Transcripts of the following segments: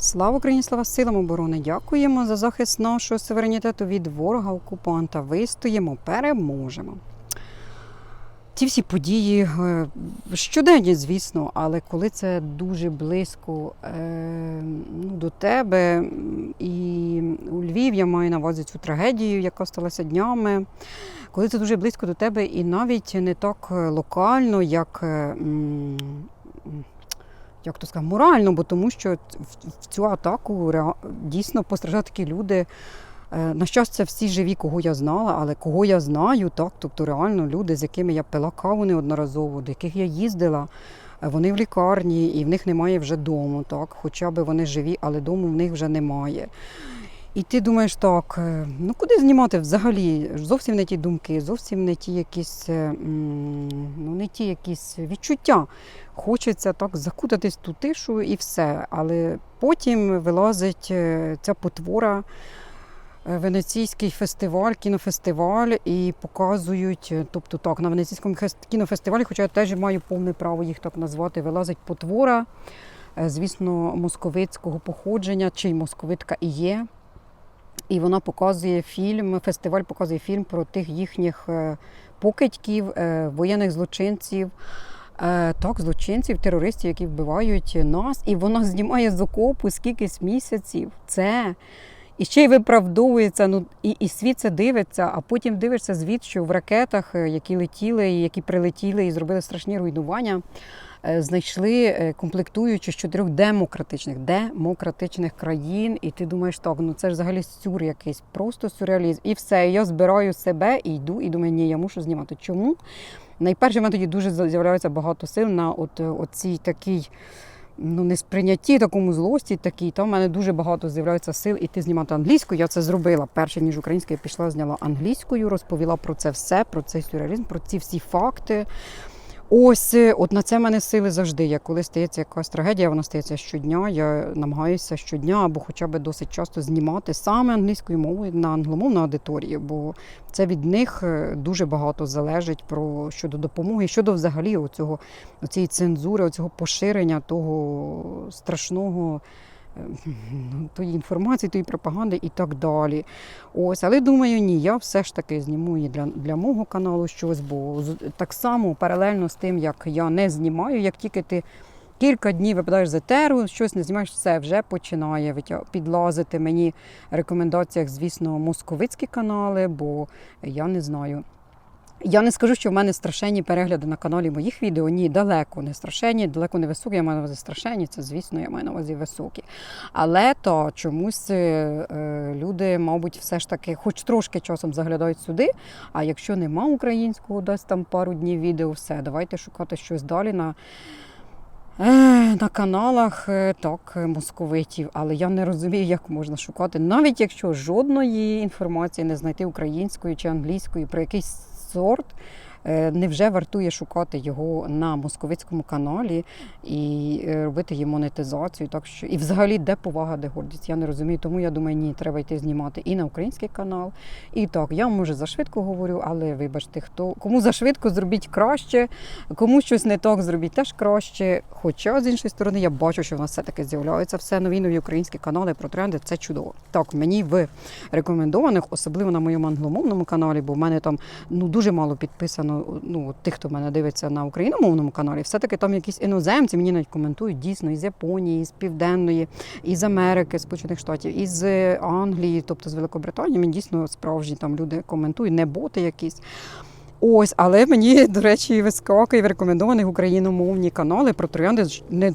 Слава Україні, слава силам оборони! Дякуємо за захист нашого суверенітету від ворога окупанта. Вистоїмо, переможемо. Ці всі події е, щоденні, звісно, але коли це дуже близько е, ну, до тебе, і у Львів я маю на увазі цю трагедію, яка сталася днями, коли це дуже близько до тебе, і навіть не так е, локально, як. Як то сказав, морально, бо тому що в, цю атаку дійсно постраждали такі люди. Е, На щастя, всі живі, кого я знала, але кого я знаю, так, тобто реально люди, з якими я пила каву неодноразово, до яких я їздила, е, вони в лікарні і в них немає вже дому, так, хоча б вони живі, але дому в них вже немає. І ти думаєш, так, е, ну куди знімати взагалі? Зовсім не ті думки, зовсім не ті якісь, е, ну, не ті якісь відчуття. Хочеться так закутатись ту тишу і все. Але потім вилазить е, ця потвора, Венеційський фестиваль, кінофестиваль, і показують, тобто так, на Венеційському кінофестивалі, хоча я теж маю повне право їх так назвати, вилазить потвора, звісно, московицького походження, чи й московитка і є. І вона показує фільм, фестиваль показує фільм про тих їхніх е, покидьків, е, воєнних злочинців. Е, Так, злочинців, терористів, які вбивають нас, і вона знімає з окопу скількись місяців. Це і ще й виправдовується. Ну і, і світ це дивиться, а потім дивишся звіт, що в ракетах, які летіли, які прилетіли і зробили страшні руйнування, знайшли е, комплектуючі з чотирьох демократичних демократичних країн. І ти думаєш, так, ну це ж взагалі сюр якийсь, просто сюрреалізм. І все. Я збираю себе і йду, і думаю, ні, я мушу знімати. Чому? Найперше, в мене тоді дуже з'являється багато сил на от, оцій такій ну, несприйнятті, такому злості такій. Там в мене дуже багато з'являється сил іти знімати англійською. Я це зробила перше, ніж українською. Пішла, зняла англійською, розповіла про це все, про цей сюрреалізм, про ці всі факти. Ось, е, от на це в мене сили завжди є. Коли стається якась трагедія, вона стається щодня. Я намагаюся щодня або хоча б досить часто знімати саме англійською мовою на англомовну аудиторію, бо це від них е, дуже багато залежить про щодо допомоги, щодо взагалі оцього, оцієї цензури, оцього поширення того страшного. Е, ну, Тої інформації, тої пропаганди і так далі. Ось, але думаю, ні, я все ж таки зніму і для, для мого каналу щось, бо так само паралельно з тим, як я не знімаю, як тільки ти кілька днів випадаєш з етеру, щось не знімаєш, все вже починає підлазити мені в рекомендаціях, звісно, московицькі канали, бо я не знаю. Я не скажу, що в мене страшенні перегляди на каналі моїх відео. Ні, далеко не страшенні, далеко не високі. Я маю на увазі страшенні, це звісно, я маю на увазі високі. Але то чомусь е, люди, мабуть, все ж таки, хоч трошки часом заглядають сюди. А якщо нема українського, десь там пару днів відео, все, давайте шукати щось далі на. е, На каналах е, так, московитів, але я не розумію, як можна шукати, навіть якщо жодної інформації не знайти українською чи англійською про якийсь сорт, невже вартує шукати його на московицькому каналі і е, робити їм монетизацію. Так що і взагалі де повага, де гордість? Я не розумію. Тому я думаю, ні, треба йти знімати і на український канал. І так, я може зашвидко говорю, але вибачте, хто кому зашвидко зробіть краще, кому щось не так зробіть теж краще. Хоча з іншої сторони я бачу, що в нас все таки з'являються все нові нові українські канали про тренди. Це чудово. Так, мені в рекомендованих, особливо на моєму англомовному каналі, бо в мене там ну дуже мало підписано. Ну от тих, хто мене дивиться на україномовному каналі, все таки там якісь іноземці мені навіть коментують дійсно із Японії, з Південної, із Америки, Сполучених Штатів, із Англії, тобто з Великобританії. Мені дійсно справжні там люди коментують, не боти якісь. Ось, але мені, до речі, вискакує в рекомендованих україномовні канали про троянди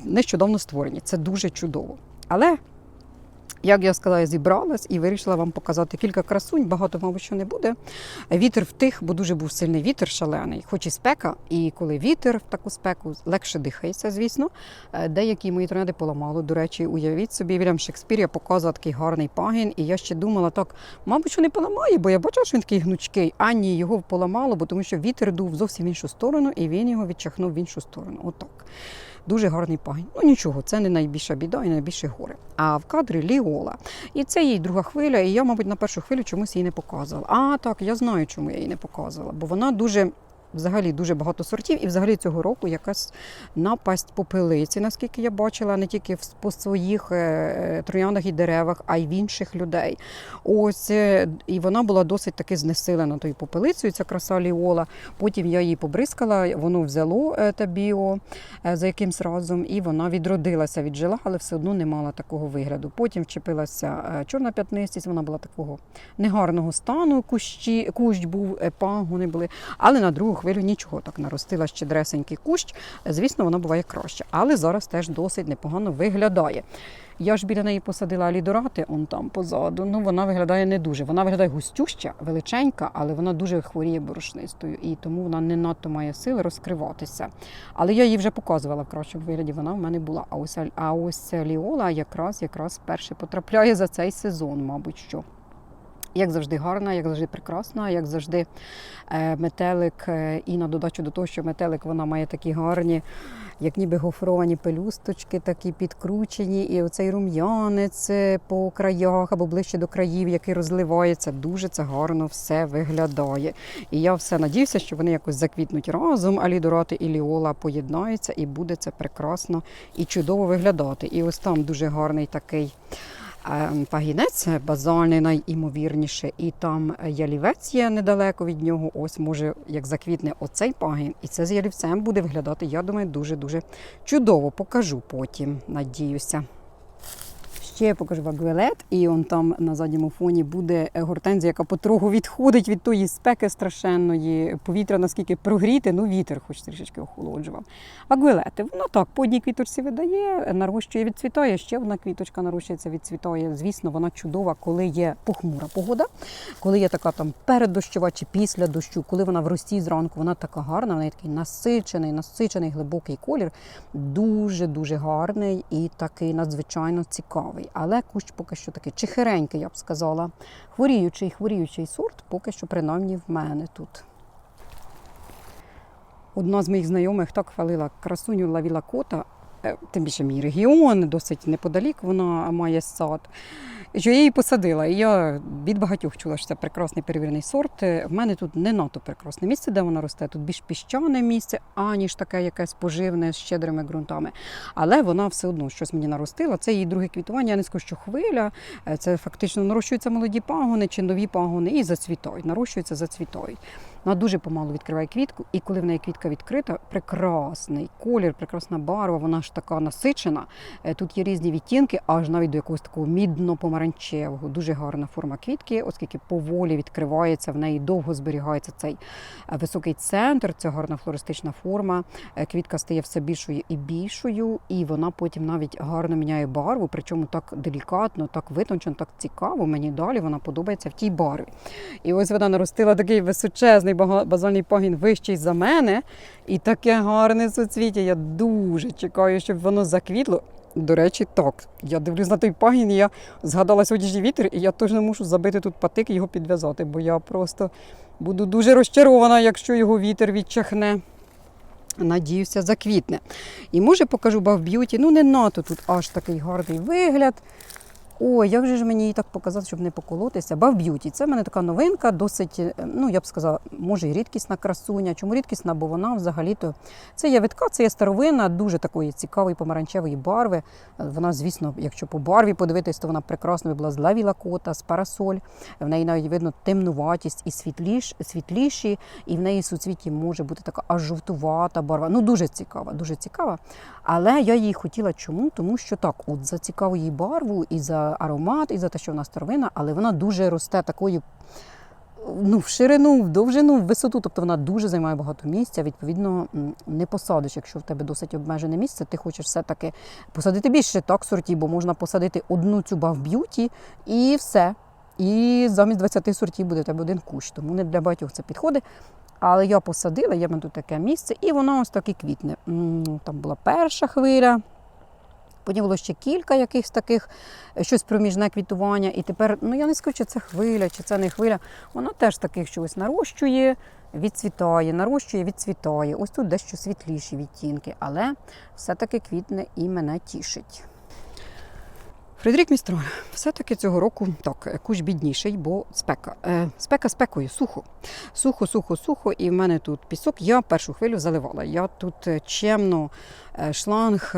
нещодавно створені. Це дуже чудово. Але, як я сказала, я зібралась і вирішила вам показати кілька красунь. Багато, мабуть, що не буде. Вітер втих, бо дуже був сильний вітер шалений, хоч і спека. І коли вітер в таку спеку легше дихається, звісно. Е, Деякі мої троянди поламало. До речі, уявіть собі, Вільям я показував такий гарний пагін, і я ще думала, так, мабуть, що не поламає, бо я бачила, що він такий гнучкий. А ні, його поламало, бо тому що вітер дув зовсім в іншу сторону, і він його відчахнув в іншу сторону. Отак. Дуже гарний пагін. Ну нічого, це не найбільша біда і найбільше горе. А в кадрі Ліола. І це її друга хвиля, і я, мабуть, на першу хвилю чомусь її не показувала. А так, я знаю, чому я її не показувала, бо вона дуже взагалі дуже багато сортів, і взагалі цього року якась напасть попелиці, наскільки я бачила, не тільки по своїх е, е, трояндах і деревах, а й в інших людей. Ось е, і вона була досить таки знесилена тою попелицею, ця краса ліола. Потім я її побризкала, воно взяло те біо за якимсь разом, і вона відродилася, віджила, але все одно не мала такого вигляду. Потім вчепилася чорна п'ятнистість, вона була такого негарного стану. Кущі, кущ був, пагони були. Але на другу хвилю нічого так наростила щедресенький кущ. Звісно, вона буває краще, але зараз теж досить непогано виглядає. Я ж біля неї посадила алідорати, он там позаду. Ну вона виглядає не дуже. Вона виглядає густюща, величенька, але вона дуже хворіє борошнистою, і тому вона не надто має сили розкриватися. Але я її вже показувала в кращому вигляді. Вона в мене була. А ось а ось ліола якраз якраз перше потрапляє за цей сезон, мабуть що. Як завжди гарна, як завжди прекрасна, як завжди е, метелик. е, І на додачу до того, що метелик вона має такі гарні, як ніби гофровані пелюсточки, такі підкручені, і оцей рум'янець е, по краях або ближче до країв, який розливається, дуже це гарно все виглядає. І я все надіюся, що вони якось заквітнуть разом, алідорати і ліола поєднаються, і буде це прекрасно і чудово виглядати. І ось там дуже гарний такий. Е, Пагінець базальний найімовірніше, і там ялівець є недалеко від нього. Ось може, як заквітне оцей пагін, і це з ялівцем буде виглядати, я думаю, дуже-дуже чудово. Покажу потім, надіюся. Ще я покажу вагвелет, і он там на задньому фоні буде гортензія, яка потроху відходить від тої спеки страшенної. Повітря наскільки прогріти, ну вітер хоч трішечки охолоджував. Вагвелети, воно так, по одній квіточці видає, нарощує, відцвітає, ще одна квіточка нарощується, відцвітає. Звісно, вона чудова, коли є похмура погода, коли є така там переддощова чи після дощу, коли вона в рості зранку, вона така гарна, в неї такий насичений, насичений глибокий колір, дуже-дуже гарний і такий надзвичайно цікавий. Але кущ поки що такий чихеренький, я б сказала. Хворіючий, хворіючий сорт, поки що принаймні в мене тут. Одна з моїх знайомих так хвалила красуню Лавіла Кота, е, тим більше мій регіон, досить неподалік вона має сад. Що я її посадила, і я від багатьох чула, що це прекрасний перевірений сорт. Е, В мене тут не надто прекрасне місце, де вона росте. Тут більш піщане місце, аніж таке якесь поживне з щедрими ґрунтами. Але вона все одно щось мені наростила. Це її друге квітування. Я не скажу, що хвиля. Е, Це фактично нарощуються молоді пагони чи нові пагони і зацвітають. Нарощуються, зацвітають. Вона дуже помалу відкриває квітку, і коли в неї квітка відкрита, прекрасний колір, прекрасна барва, вона ж така насичена. Е, Тут є різні відтінки, аж навіть до якогось такого мідно-помаранчевого. Дуже гарна форма квітки, оскільки поволі відкривається, в неї довго зберігається цей е, високий центр, це гарна флористична форма. Е, Квітка стає все більшою і більшою, і вона потім навіть гарно міняє барву, причому так делікатно, так витончено, так цікаво. Мені далі вона подобається в тій барві. І ось вона наростила такий височезний бага- базальний пагін вищий за мене. І таке гарне суцвіття. Я дуже чекаю, щоб воно заквітло. До речі, так. Я дивлюсь на той пагін, і я згадала сьогоднішній вітер, і я не мушу забити тут патик і його підв'язати, бо я просто буду дуже розчарована, якщо його вітер відчахне. Надіюся, заквітне. І може покажу Бав Б'юті. Ну, не надто тут аж такий гарний вигляд. Ой, як же ж мені її так показати, щоб не поколотися? Бав Б'юті. Це в мене така новинка, досить, е, ну я б сказала, може і рідкісна красуня. Чому рідкісна? Бо вона взагалі-то це є витка, це є старовина, дуже такої цікавої помаранчевої барви. Вона, звісно, якщо по барві подивитись, то вона прекрасно була з лавіла кота, з парасоль. В неї навіть видно темнуватість і світліш, світліші, і в неї суцвіті може бути така аж жовтувата барва. Ну дуже цікава, дуже цікава. Але я її хотіла чому? Тому що так, от за цікаву її барву і за аромат, і за те, що вона старовина, але вона дуже росте такою. Ну, в ширину, в довжину, в висоту, тобто вона дуже займає багато місця. Відповідно, не посадиш, якщо в тебе досить обмежене місце, ти хочеш все-таки посадити більше так сортів, бо можна посадити одну цю бав б'юті і все. І замість 20 сортів буде в тебе один кущ. Тому не для багатьох це підходить. Але я посадила, в мене тут таке місце, і воно ось так і квітне. Там була перша хвиля, потім було ще кілька якихось таких, е, щось проміжне квітування. І тепер, ну я не скажу, чи це хвиля, чи це не хвиля. Вона теж таких щось нарощує, відцвітає, нарощує, відцвітає. Ось тут дещо світліші відтінки, але все-таки квітне і мене тішить. Фредерік Містраль, все-таки цього року так, е, бідніший, бо спека. Е, спека спекою, сухо. Сухо, сухо, сухо. І в мене тут пісок. Я першу хвилю заливала. Я тут е, чемно е, шланг.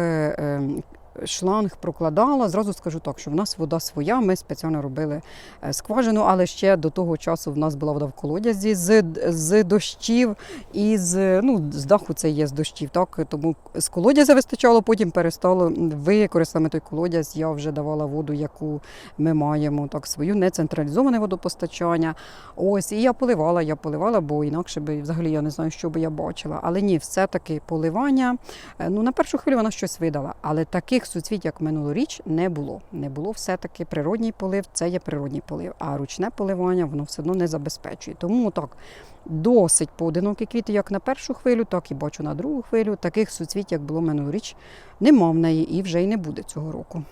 Шланг прокладала. Зразу скажу так, що в нас вода своя. Ми спеціально робили е, скважину, але ще до того часу в нас була вода в колодязі з, з дощів і з, ну, з даху це є з дощів. Так? Тому з колодязя вистачало, потім перестало використати той колодязь. Я вже давала воду, яку ми маємо, так свою нецентралізоване водопостачання. Ось, і я поливала, я поливала, бо інакше би взагалі я не знаю, що би я бачила. Але ні, все-таки поливання. Е, Ну, на першу хвилю вона щось видала, але таких суцвіть, як минулоріч, не було. Не було все-таки природній полив, це є природній полив, а ручне поливання воно все одно не забезпечує. Тому так. Досить поодинокі квіти, як на першу хвилю, так і бачу на другу хвилю. Таких суцвіть, як було минулоріч, нема в неї і вже й не буде цього року.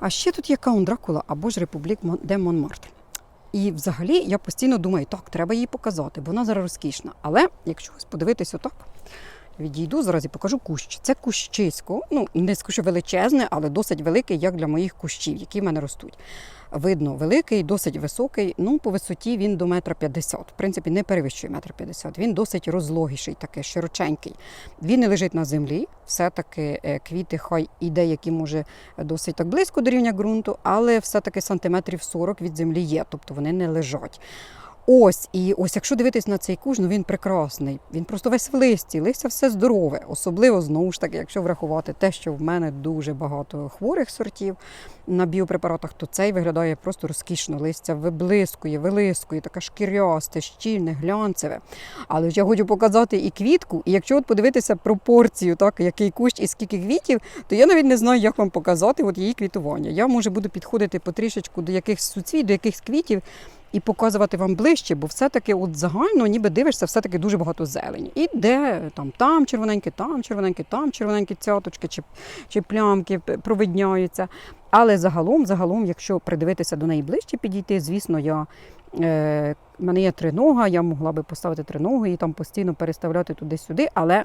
А ще тут є Каун Дракула або ж Републік де Монмартр. І взагалі я постійно думаю, так, треба її показати, бо вона зараз розкішна. Але якщо ось подивитись отак, відійду зараз і покажу кущ. Це кущисько. Ну, не скажу величезне, але досить великий, як для моїх кущів, які в мене ростуть. Видно, великий, досить високий. Ну, по висоті він до метра п'ятдесят. В принципі, не перевищує метр п'ятдесят. Він досить розлогіший, такий широченький. Він не лежить на землі. Все-таки е, квіти, хай і деякі, може, досить так близько до рівня ґрунту, але все-таки сантиметрів 40 від землі є, тобто вони не лежать. Ось, і ось якщо дивитись на цей куш, ну він прекрасний. Він просто весь в листі, листя все здорове. Особливо знову ж таки, якщо врахувати те, що в мене дуже багато хворих сортів на біопрепаратах, то цей виглядає просто розкішно. Листя виблискує, вилискує, таке шкірясте, щільне, глянцеве. Але ж я хочу показати і квітку, і якщо от подивитися пропорцію, так який кущ і скільки квітів, то я навіть не знаю, як вам показати от її квітування. Я може буду підходити потрішечку до якихось суцвіть, до якихось квітів і показувати вам ближче, бо все-таки от загально, ніби дивишся, все-таки дуже багато зелені. І де там, там червоненькі, там червоненькі, там червоненькі цяточки чи, чи плямки провидняються. Але загалом, загалом, якщо придивитися до неї ближче, підійти, звісно, я. Е, мене є тринога, я могла би поставити триногу і там постійно переставляти туди-сюди, але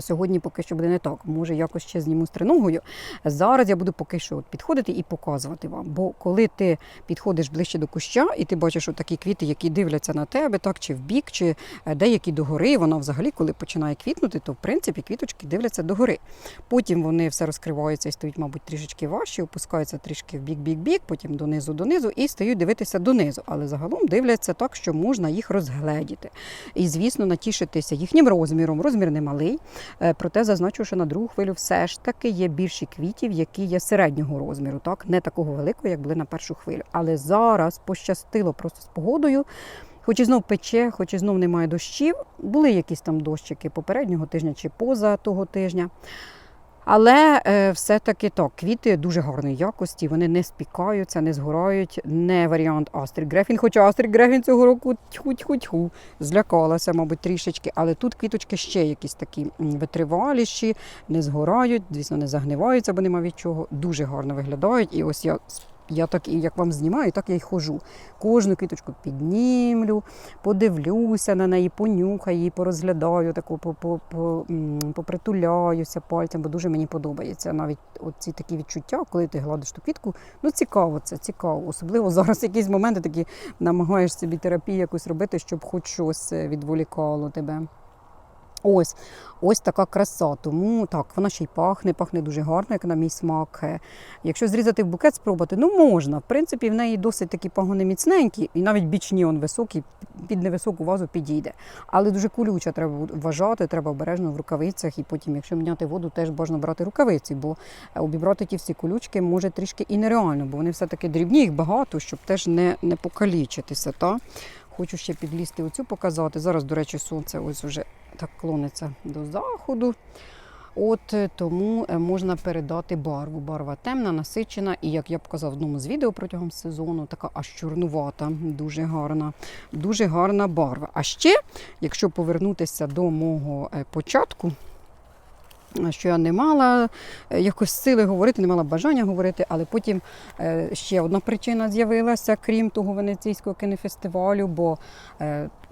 сьогодні поки що буде не так. Може, якось ще зніму з триногою. Зараз я буду поки що підходити і показувати вам. Бо коли ти підходиш ближче до куща, і ти бачиш такі квіти, які дивляться на тебе, так чи в бік, чи е, деякі догори, вона взагалі, коли починає квітнути, то в принципі квіточки дивляться догори. Потім вони все розкриваються і стають, мабуть, трішечки важчі, опускаються трішки в бік, бік, бік, потім донизу, донизу і стають дивитися донизу. Але загалом дивляться так, що можна їх розгледіти. І, звісно, натішитися їхнім розміром. Розмір не малий. Е, Проте зазначу, що на другу хвилю все ж таки є більші квітів, які є середнього розміру, так не такого великого, як були на першу хвилю. Але зараз пощастило просто з погодою. Хоч і знов пече, хоч і знов немає дощів. Були якісь там дощики попереднього тижня чи поза того тижня. Але е, все-таки так, квіти дуже гарної якості, вони не спікаються, не згорають. Не варіант Астрід Грефін. Хоча Астрід Грефін цього року тьху-тьху-тьху, злякалася, мабуть, трішечки. Але тут квіточки ще якісь такі витриваліші, не згорають, звісно, не загниваються, бо нема від чого. Дуже гарно виглядають. І ось я. Я так як вам знімаю, так я й хожу. Кожну квіточку піднімлю, подивлюся на неї, понюхаю її, порозглядаю, таку попритуляюся пальцем, бо дуже мені подобається навіть ці такі відчуття, коли ти гладиш ту квітку. Ну цікаво це, цікаво. Особливо зараз якісь моменти такі намагаєш собі терапію якусь робити, щоб хоч щось е, відволікало тебе. Ось, ось така краса. Тому так, вона ще й пахне, пахне дуже гарно, як на мій смак. Е, Якщо зрізати в букет, спробувати, ну можна. В принципі, в неї досить такі пагони міцненькі, і навіть бічні он високий, під невисоку вазу підійде. Але дуже колюча треба вважати, треба обережно в рукавицях, і потім, якщо міняти воду, теж бажано брати рукавиці, бо е, обібрати ті всі колючки може трішки і нереально, бо вони все-таки дрібні, їх багато, щоб теж не, не покалічитися. Та? Хочу ще підлізти оцю показати. Зараз, до речі, сонце ось уже так клониться до заходу. От е, тому е, можна передати барву. Барва темна, насичена, і як я показав в одному з відео протягом сезону, така аж чорнувата, дуже гарна, дуже гарна барва. А ще, якщо повернутися до мого е, початку, що я не мала якось сили говорити, не мала бажання говорити, але потім ще одна причина з'явилася, крім того венеційського кінофестивалю, бо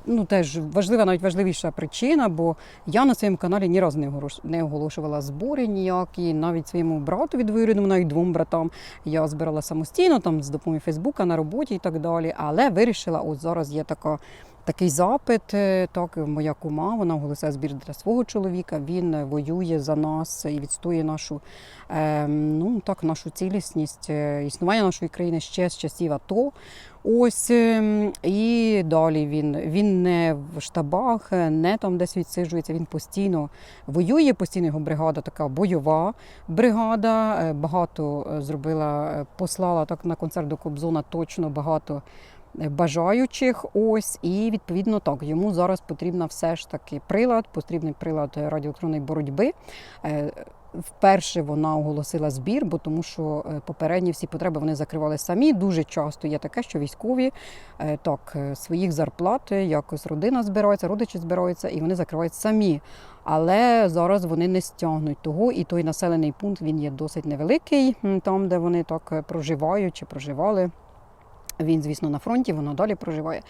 ну теж важлива, навіть важливіша причина, бо я на своєму каналі ні разу не оголошувала збори ніякі, навіть своєму брату відвіреному, навіть двом братам. Я збирала самостійно там з допомогою Фейсбука на роботі і так далі. Але вирішила, от зараз є така. Такий запит, е, так моя кума, вона оголосила збір для свого чоловіка. Він воює за нас і відстоює нашу, е, ну так, нашу цілісність, е, існування нашої країни ще з часів АТО. Ось ем, і далі він, він не в штабах, е, не там десь відсиджується. Він постійно воює. Постійно його бригада така бойова бригада. е, Багато е, зробила, послала так на концерт до Кобзона точно багато бажаючих. Ось і відповідно так йому зараз потрібна все ж таки прилад, потрібний прилад радіоелектронної боротьби. Вперше вона оголосила збір, бо тому що е, попередні всі потреби вони закривали самі. Дуже часто є таке, що військові е, так е, своїх зарплат якось родина збирається, родичі збираються, і вони закривають самі. Але зараз вони не стягнуть того, і той населений пункт він є досить невеликий, там, де вони так проживають чи проживали. Він, звісно, на фронті, вона далі проживає.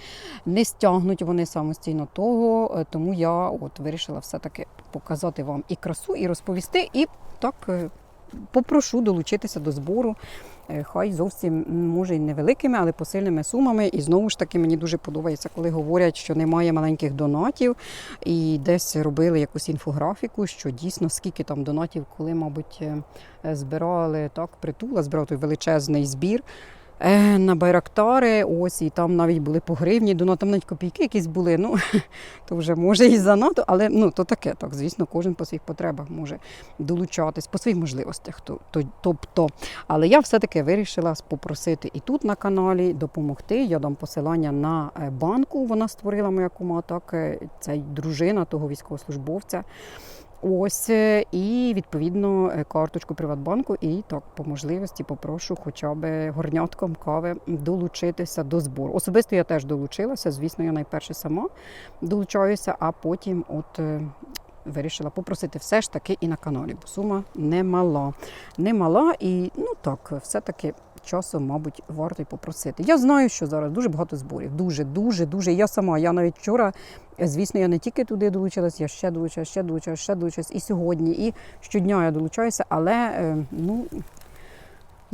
Не стягнуть вони самостійно того, е, тому я от вирішила все-таки показати вам і красу, і розповісти, і так е, попрошу долучитися до збору. Е, Хай зовсім може й невеликими, але посильними сумами. І знову ж таки мені дуже подобається, коли говорять, що немає маленьких донатів, і десь робили якусь інфографіку, що дійсно скільки там донатів, коли, мабуть, збирали так, притула, збирав той величезний збір. Е, На Байрактари, ось і там навіть були по гривні, донат, там навіть копійки якісь були. Ну то вже може і занадто, але ну то таке, так звісно, кожен по своїх потребах може долучатись по своїх можливостях. То, то, тобто, але я все-таки вирішила попросити і тут на каналі допомогти. Я дам посилання на е, банку. Вона створила моя кума, так е, це дружина того військовослужбовця. Ось е, і відповідно е, карточку Приватбанку, і так по можливості попрошу хоча б горнятком кави долучитися до збору. Особисто я теж долучилася. Звісно, я найперше сама долучаюся, а потім от. е, Вирішила попросити все ж таки і на каналі, бо сума немала. Немала і ну так, все-таки часом, мабуть, варто й попросити. Я знаю, що зараз дуже багато зборів. Дуже, дуже, дуже. Я сама. Я навіть вчора, е, звісно, я не тільки туди долучилась, я ще долучилась, ще долучилась, ще долучилась. І сьогодні, і щодня я долучаюся, але е, ну.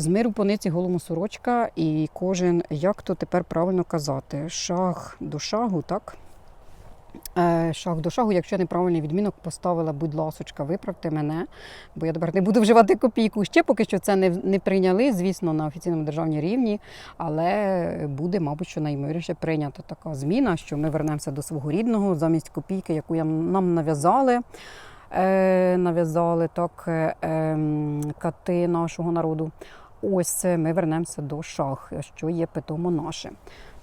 З миру пониці голому сорочка, і кожен, як то тепер правильно казати, шаг до шагу, так? Е, Шаг до шагу, якщо неправильний відмінок поставила, будь ласочка, виправте мене, бо я тепер не буду вживати копійку. Ще поки що це не, не прийняли, звісно, на офіційному державній рівні, але буде, мабуть, що найімовірніше прийнята така зміна, що ми вернемося до свого рідного замість копійки, яку нам нав'язали. Е, нав'язали так е, ем, кати нашого народу. Ось е, ми вернемося до шах, що є питомо наше.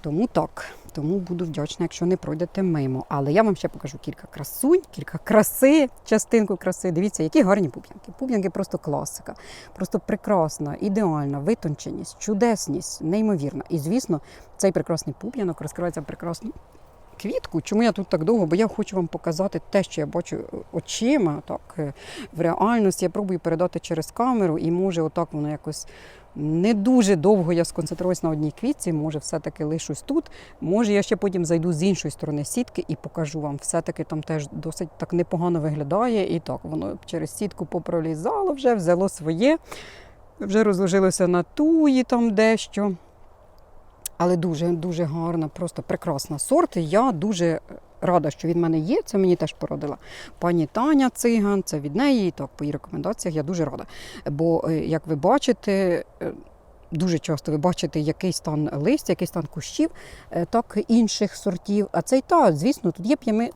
Тому так, тому буду вдячна, якщо не пройдете мимо. Але я вам ще покажу кілька красунь, кілька краси, частинку краси. Дивіться, які гарні пуп'янки. Пуп'янки просто класика, просто прекрасна, ідеальна, витонченість, чудесність, неймовірна. І звісно, цей прекрасний пуп'янок розкривається в прекрасну квітку. Чому я тут так довго? Бо я хочу вам показати те, що я бачу очима, так е, в реальності. Я пробую передати через камеру, і може, отак воно якось не дуже довго я сконцентруюсь на одній квітці, може, все-таки лишусь тут. Може, я ще потім зайду з іншої сторони сітки і покажу вам. Все-таки там теж досить так непогано виглядає. І так, воно через сітку попролізало вже, взяло своє, вже розложилося на туї там дещо. Але дуже дуже гарна, просто прекрасна сорт. Я дуже рада, що він в мене є. Це мені теж порадила пані Таня Циган. Це від неї. Так, по її рекомендаціях я дуже рада. Бо, е, як ви бачите, е, дуже часто ви бачите який стан листя, який стан кущів, е, так інших сортів. А цей та, звісно, тут є п'ями.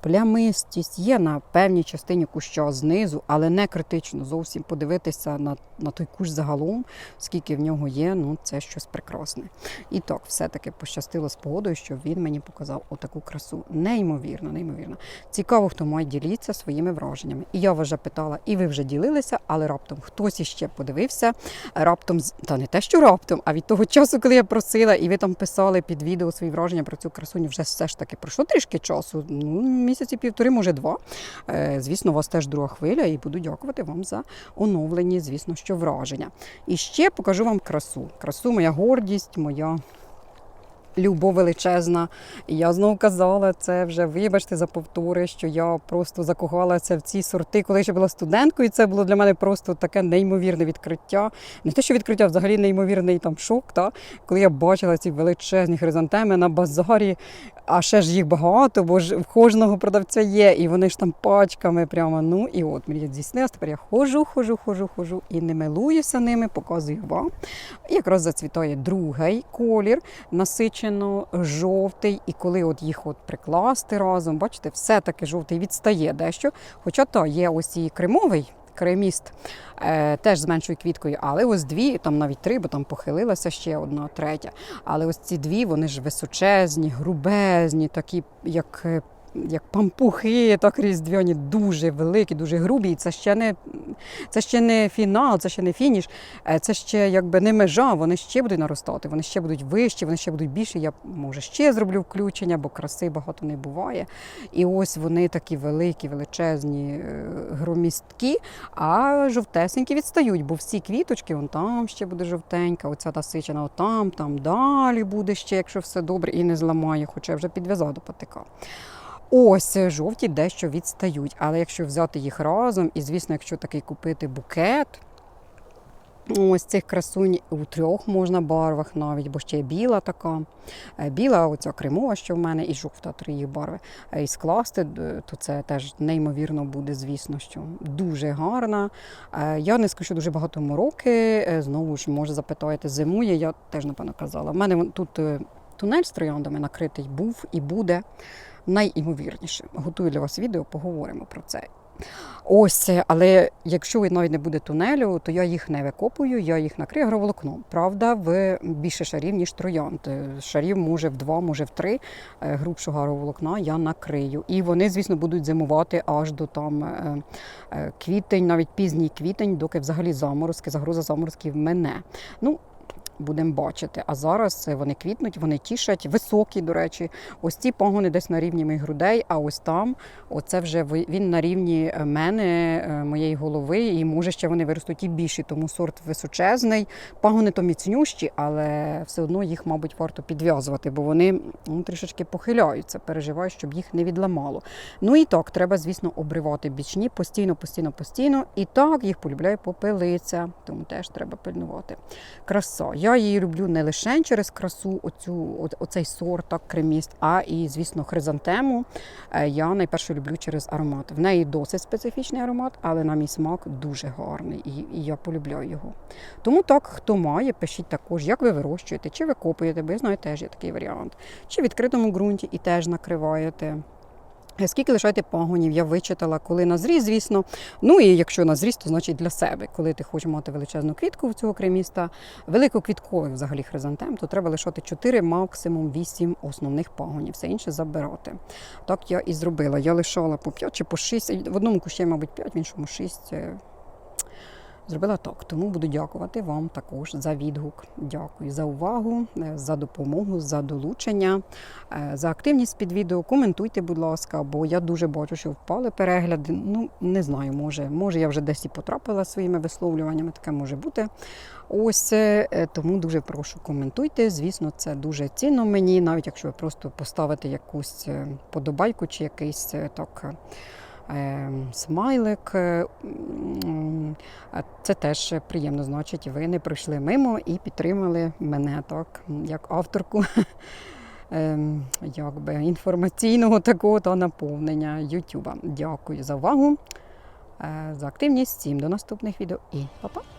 Плямистість є на певній частині куща знизу, але не критично зовсім подивитися на, на той кущ загалом, скільки в нього є, ну це щось прекрасне. І так, все-таки пощастило з погодою, що він мені показав отаку красу. Неймовірно, неймовірно. Цікаво, хто має ділитися своїми враженнями. І я вже питала, і ви вже ділилися, але раптом хтось іще подивився. Раптом, та не те, що раптом, а від того часу, коли я просила, і ви там писали під відео свої враження про цю красуню, вже все ж таки пройшло трішки часу. Ну, місяці півтори, може два. Е, Звісно, у вас теж друга хвиля, і буду дякувати вам за оновлені, звісно, що враження. І ще покажу вам красу. Красу, моя гордість, моя Любов величезна. І я знову казала це вже, вибачте за повтори, що я просто закохалася в ці сорти, коли ще була студенткою. Це було для мене просто таке неймовірне відкриття. Не те, що відкриття, взагалі неймовірний там шок, та? коли я бачила ці величезні хризантеми на базарі, а ще ж їх багато, бо ж в кожного продавця є, і вони ж там пачками прямо. Ну і от мрія здійснилась. Тепер я ходжу, ходжу, ходжу, ходжу і не милуюся ними, показую вам. І якраз зацвітає другий колір, насичено жовтий. І коли от їх от прикласти разом, бачите, все-таки жовтий відстає дещо. Хоча то є ось і кремовий. Креміст е, теж з меншою квіткою, але ось дві, там навіть три, бо там похилилася ще одна третя. Але ось ці дві, вони ж височезні, грубезні, такі, як, е, як пампухи, так різдвяні, дуже великі, дуже грубі. Це ще не, це ще не фінал, це ще не фініш, е, це ще якби не межа, вони ще будуть наростати, вони ще будуть вищі, вони ще будуть більші. Я може ще зроблю включення, бо краси багато не буває. І ось вони такі великі, величезні, е, громісткі, а жовтесенькі відстають, бо всі квіточки, вон там ще буде жовтенька, оця насичена, отам, там далі буде ще, якщо все добре, і не зламає, хоча вже підв'язала до патика. Ось е, жовті дещо відстають, але якщо взяти їх разом, і звісно, якщо такий купити букет. Ось цих красунь у трьох можна барвах навіть, бо ще є біла така. Е, Біла, оця кремова, що в мене, і жовта три її барви. Е, І скласти, то це теж неймовірно буде, звісно, що дуже гарна. Я не скажу, дуже багато мороки. Знову ж, може, запитаєте, зимує, я теж, напевно, казала. У мене тут тунель з трояндами накритий був і буде найімовірніше. Готую для вас відео, поговоримо про це. Ось, але якщо навіть не буде тунелю, то я їх не викопую, я їх накрию агроволокном. Правда, в більше шарів, ніж троянд. Е, Шарів може в два, може в три е, грубшого агроволокна я накрию. І вони, звісно, будуть зимувати аж до там е, квітень, навіть пізній квітень, доки взагалі заморозки, загроза заморозків мене. Ну, Будемо бачити. А зараз вони квітнуть, вони тішать, високі, до речі. Ось ці пагони десь на рівні моїх грудей, а ось там, оце вже він на рівні е, мене, е, моєї голови, і може ще вони виростуть і більші, тому сорт височезний. Пагони то міцнющі, але все одно їх, мабуть, варто підв'язувати, бо вони ну, трішечки похиляються. Переживаю, щоб їх не відламало. Ну і так, треба, звісно, обривати бічні постійно, постійно, постійно. І так їх полюбляє попелиця, тому теж треба пильнувати. Краса. Я її люблю не лише через красу, оцю, оцей сорт, так, креміст, а і, звісно, хризантему. Е, Я найперше люблю через аромат. В неї досить специфічний аромат, але на мій смак дуже гарний, і, і я полюбляю його. Тому так, хто має, пишіть також, як ви вирощуєте, чи ви копуєте, бо я знаю, теж є такий варіант. Чи в відкритому ґрунті і теж накриваєте. Скільки лишайте пагонів, я вичитала, коли на зріз, звісно. Ну і якщо на зріз, то значить для себе. Коли ти хочеш мати величезну квітку в цього креміста, великоквіткових взагалі хризантем, то треба лишати 4, максимум 8 основних пагонів, все інше забирати. Так я і зробила. Я лишала по 5 чи по 6, в одному кущі, мабуть, 5, в іншому 6. Зробила так, тому буду дякувати вам також за відгук. Дякую за увагу, е, за допомогу, за долучення, е, за активність під відео. Коментуйте, будь ласка, бо я дуже бачу, що впали перегляди. Ну, не знаю, може, може я вже десь і потрапила своїми висловлюваннями, таке може бути. Ось е, тому дуже прошу коментуйте. Звісно, це дуже цінно мені, навіть якщо ви просто поставите якусь подобайку чи якийсь так. Е, е, Смайлик, е, це теж приємно, значить, ви не пройшли мимо і підтримали мене так, як авторку ем, якби, інформаційного такого та наповнення Ютуба. Дякую за увагу, е, за активність. Всім до наступних відео і па-па!